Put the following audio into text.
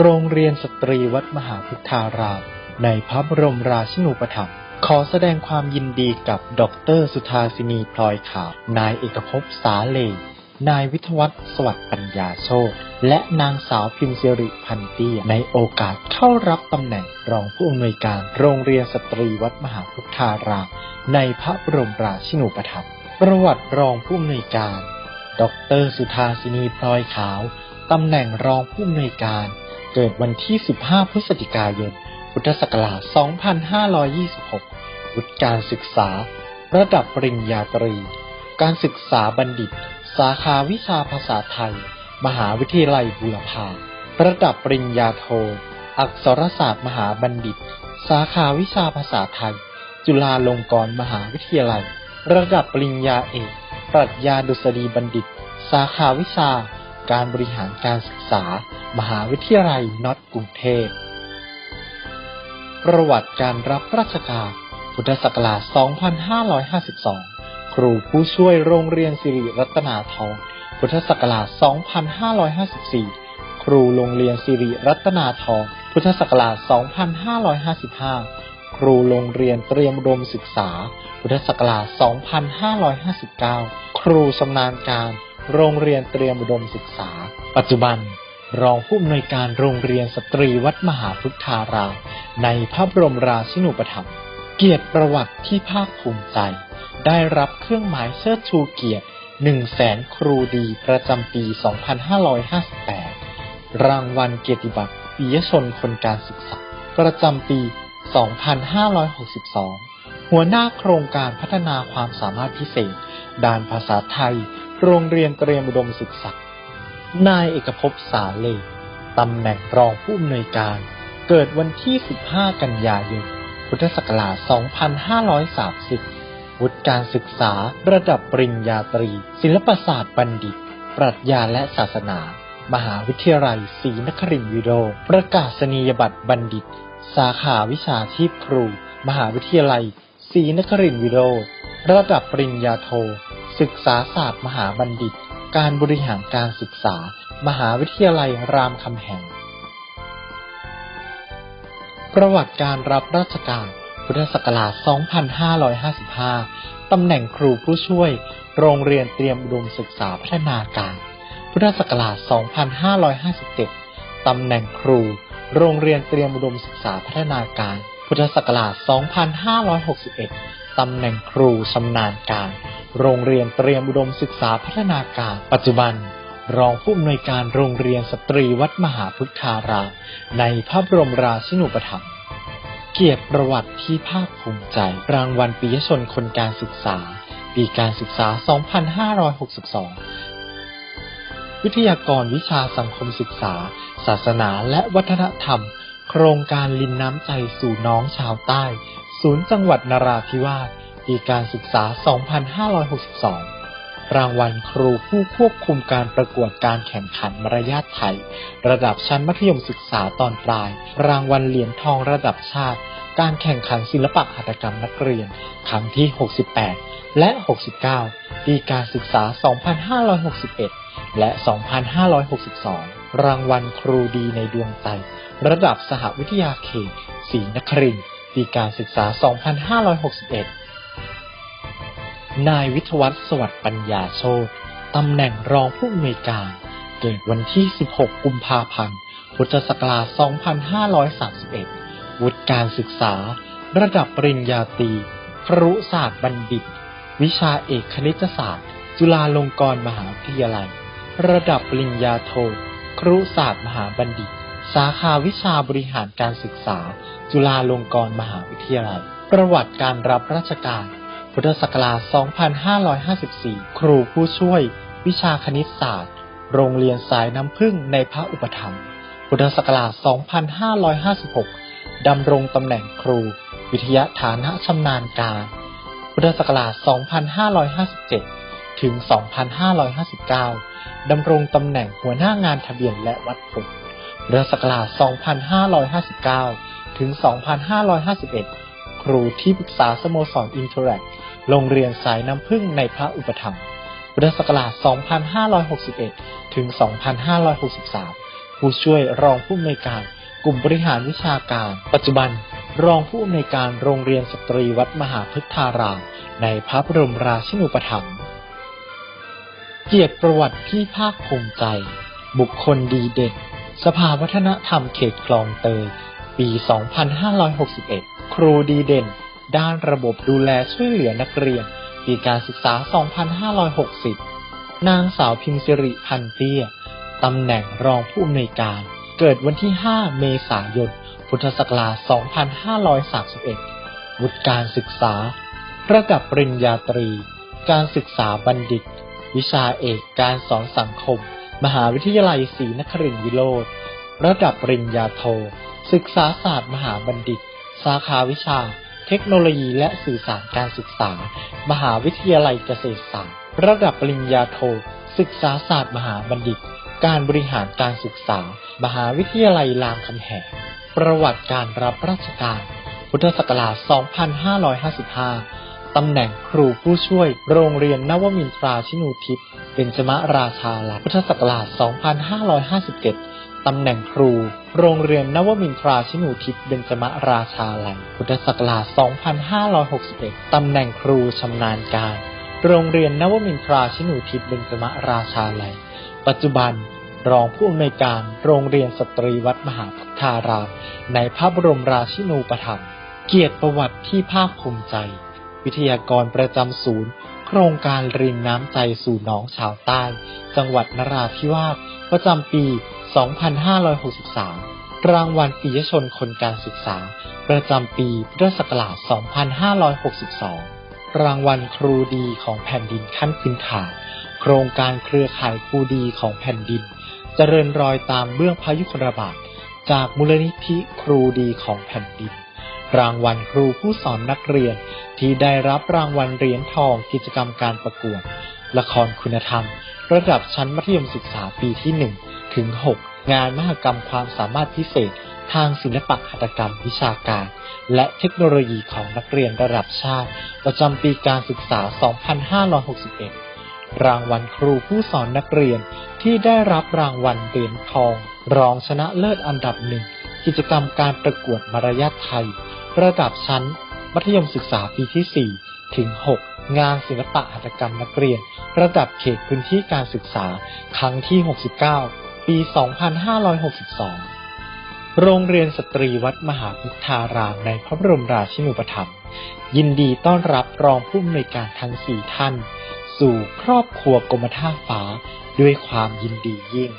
โรงเรียนสตรีวัดมหาพุทธาราม ในพระบรมราชินูปถัมภ์ขอแสดงความยินดีกับดรสุธาสินีพลอยขาว นายเอกภพสาเล นายวิทวัฒสวัสดิ์ปัญญาโชตและนางสาวพิมพ์สิริพันเตียในโอกาสเข้ารับตำแหน่งรองผู้อำนวยการโรงเรียนสตรีวัดมหาพุทธาราม ในพระบรมราชินูปถัมภ์ประวัติรองผู้อำนวยการ ดรสุธาสินีพลอยขาว ตำแหน่งรองผู้อำนวยการ เกิดวันที่ 15 พฤศจิกายน พุทธศักราช 2526 วุฒิการศึกษา ระดับปริญญาตรี การศึกษาบัณฑิต สาขาวิชาภาษาไทย มหาวิทยาลัยบูรพาระดับปริญญาโท อักษรศาสตร์มหาบัณฑิต สาขาวิชาภาษาไทย จุฬาลงกรณ์มหาวิทยาลัย ระดับปริญญาเอก ปรัชญาดุษฎีบัณฑิต สาขาวิชา การบริหารการศึกษา มหาวิทยาลัยน็อตกรุงเทพ ประวัติการรับราชการ พุทธศักราช 2552 ครูผู้ช่วยโรงเรียนสิริรัตนาทอง พุทธศักราช 2554 ครูโรงเรียนสิริรัตนาทอง พุทธศักราช 2555 ครูโรงเรียนเตรียมอุดมศึกษา พุทธศักราช 2559 ครูชำนาญการ โรงเรียนเตรียมอุดมศึกษา ปัจจุบัน รองผู้อำนวยการโรงเรียนสตรีวัดมหาพุทธารามในพระบรมราชินูปถัมภ์เกียรติประวัติที่ภาคภูมิใจ ได้รับเครื่องหมายเชิดชูเกียรติ1แสนครูดีประจำปี 2558 รางวัลเกียรติบัตรปิยชนคนการศึกษา ประจำปี 2562 หัวหน้าโครงการพัฒนาความสามารถพิเศษ ด้านภาษาไทย โรงเรียนเตรียมอุดมศึกษา นายเอกภพสาเลตำแหน่งรองผู้อำนวยการ เกิดวันที่ 15 กันยายน พุทธศักราช 2530 วุฒิการศึกษาระดับปริญญาตรี ศิลปศาสตร์บัณฑิต ปรัชญาและศาสนา มหาวิทยาลัยศรีนครินทรวิโรประกาศนียบัตรบัณฑิต สาขาวิชาชีพครู มหาวิทยาลัยศรีนครินทรวิโรระดับปริญญาโท ศึกษาศาสตร์มหาบัณฑิต การบริหารการศึกษา มหาวิทยาลัยรามคำแหง ประวัติการรับราชการ พุทธศักราช 2555 ตำแหน่งครูผู้ช่วย โรงเรียนเตรียมอุดมศึกษาพัฒนาการ พุทธศักราช 2557 ตำแหน่งครู โรงเรียนเตรียมอุดมศึกษาพัฒนาการ พุทธศักราช 2561 ตำแหน่งครูชำนาญการ โรงเรียนเตรียมอุดมศึกษาพัฒนาการ ปัจจุบัน รองผู้อำนวยการโรงเรียนสตรีวัดมหาพุทธารามในพระบรมราชินูปถัมภ์เกียรติประวัติที่ภาคภูมิใจ รางวัลปิยชนคนการศึกษา ปีการศึกษา 2562 วิทยากรวิชาสังคมศึกษา ศาสนาและวัฒนธรรม โครงการลินน้ำใจสู่น้องชาวใต้ ศูนย์จังหวัดนราธิวาส ปีการศึกษา 2562 รางวัลครูผู้ควบคุมการประกวดการแข่งขันมารยาทไทย ระดับชั้นมัธยมศึกษาตอนปลาย รางวัลเหรียญทองระดับชาติ การแข่งขันศิลปะหัตถกรรมนักเรียน ครั้งที่ 68 และ 69 ปีการศึกษา 2561 และ 2562 รางวัลครูดีในดวงใจ ระดับสหวิทยาเขตศรีนครินทร์ปีการศึกษา 2561 นายวิทวัฒสวัสดิ์ปัญญาโชตตำแหน่งรองผู้อำนวยการ เกิดวันที่ 16 กุมภาพันธ์ พุทธศักราช 2531 วุฒิการศึกษา ระดับปริญญาตรี ครุศาสตร์บัณฑิต วิชาเอกคณิตศาสตร์ จุฬาลงกรณ์มหาวิทยาลัย ระดับปริญญาโท ครุศาสตร์มหาบัณฑิต สาขาวิชาบริหารการศึกษา จุฬาลงกรณ์มหาวิทยาลัย ประวัติการรับราชการ พุทธศักราช 2554 ครูผู้ช่วย วิชาคณิตศาสตร์ โรงเรียนสายน้ำพึ่งในพระอุปถัมภ์ พุทธศักราช 2556 ดำรงตำแหน่งครู วิทยาฐานะชำนาญการ พุทธศักราช 2557 ถึง 2559 ดำรงตำแหน่งหัวหน้างานทะเบียนและวัดผลพุทธศักราช 2559 ถึง 2551 ครูที่ปรึกษาสโมสรอินเทอร์แอค โรงเรียนสายน้ำพึ่งในพระอุปถัมภ์พุทธศักราช 2561 ถึง 2563 ผู้ช่วยรองผู้อำนวยการ กลุ่มบริหารวิชาการ ปัจจุบัน รองผู้อำนวยการโรงเรียนสตรีวัดมหาพฤทธาราม ในพระบรมราชินูปถัมภ์ เกียรติประวัติที่ภาคภูมิใจ บุคคลดีเด่น สภาวัฒนธรรมเขตคลองเตย ปี 2561 ครูดีเด่น ด้านระบบดูแลช่วยเหลือนักเรียน ปีการศึกษา 2560 นางสาวพิมสิริพันเตี้ย ตำแหน่งรองผู้อำนวยการ เกิดวันที่ 5 เมษายน พุทธศักราช 2531 วุฒิการศึกษา ระดับปริญญาตรี การศึกษาบัณฑิต วิชาเอกการสอนสังคม มหาวิทยาลัยศรีนครินทรวิโรธระดับปริญญาโท ศึกษาศาสตร์มหาบัณฑิต สาขาวิชา เทคโนโลยีและสื่อสารการศึกษา มหาวิทยาลัยเกษตรศาสตร์ ระดับปริญญาโท ศึกษาศาสตร์มหาบัณฑิต การบริหารการศึกษา มหาวิทยาลัยรามคำแหง ประวัติการรับราชการ พุทธศักราช 2555 ตำแหน่งครูผู้ช่วย โรงเรียนนวมินทราชินูทิพย์เบญจมราชาลัพุทธศักราช 2557 ตำแหน่งครู โรงเรียนนวมินทราชินูทิพเบญจมราชาลัย พุทธศักราช 2561 ตำแหน่งครูชำนาญการ โรงเรียนนวมินทราชินูทิพเบญจมราชาลัย ปัจจุบัน รองผู้อำนวยการโรงเรียนสตรีวัดมหาพุทธาราม ในพระบรมราชินูปถัมภ์ เกียรติประวัติที่ภาคภูมิใจ วิทยากรประจำศูนย์โครงการรินน้ำใจสู่น้องชาวใต้ จังหวัดนราธิวาสประจำปี 2563 รางวัลปิยชนคนการศึกษา ประจำปีพุทธศักราช 2562 รางวัลครูดีของแผ่นดินขั้นพื้นฐาน โครงการเครือข่ายครูดีของแผ่นดิน เจริญรอยตามเบื้องพระยุคลบาทจากมูลนิธิครูดีของแผ่นดิน รางวัลครูผู้สอนนักเรียนที่ได้รับรางวัลเหรียญทองกิจกรรมการประกวด ละครคุณธรรม ระดับชั้นมัธยมศึกษาปีที่1 ถึง 6 งานมหกรรมความสามารถพิเศษ ทางศิลปะหัตถกรรมวิชาการ และเทคโนโลยีของนักเรียนระดับชาติ ประจำปีการศึกษา 2561 รางวัลครูผู้สอนนักเรียนที่ได้รับรางวัลเหรียญทอง รองชนะเลิศอันดับหนึ่ง กิจกรรมการประกวดมารยาทไทย ระดับชั้น มัธยมศึกษาปีที่ 4 ถึง 6งานศิลปะหัตถกรรมนักเรียน ระดับเขตพื้นที่การศึกษา ครั้งที่ 69 ปี 2562 โรงเรียนสตรีวัดมหาพุทธารามในพระบรมราชินูปถัมภ์ยินดีต้อนรับรองผู้อำนวยการทั้งสี่ท่าน สู่ครอบครัวกรมท่าฟ้าด้วยความยินดียิ่ง